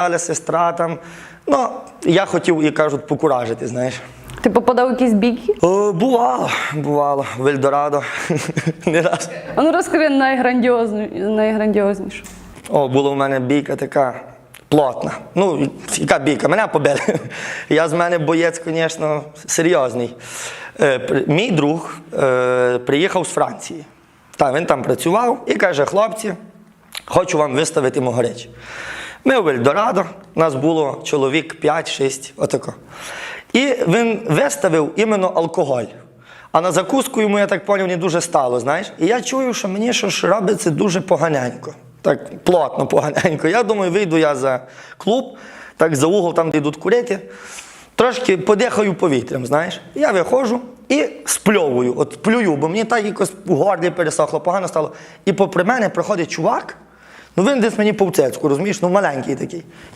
але сестра там. Ну, я хотів, як кажуть, покуражити, знаєш. Ти попадав у якісь бійки? О, бувало, бувало, в Ельдорадо. Не раз. А ну розкажи найграндіозну, найграндіознішу. О, була в мене бійка така плотна. Ну, яка бійка? Мене побили. Я з мене боєць, звісно, серйозний. Е, мій друг е, приїхав з Франції. Та, він там працював і каже: хлопці, хочу вам виставити могорич. Ми в Ельдорадо, нас було чоловік 5-6, отако. І він виставив іменно алкоголь. А на закуску йому, я так поняв, не дуже стало, знаєш. І я чую, що мені що ж робиться дуже поганенько. Так плотно поганенько. Я думаю, вийду я за клуб, так за угол, там, де йдуть курити, трошки подихаю повітрям, знаєш. Я виходжу і спльовую, от плюю, бо мені так якось в горлі пересохло, погано стало. І попри мене проходить чувак, ну він десь мені повцецьку, розумієш, ну маленький такий.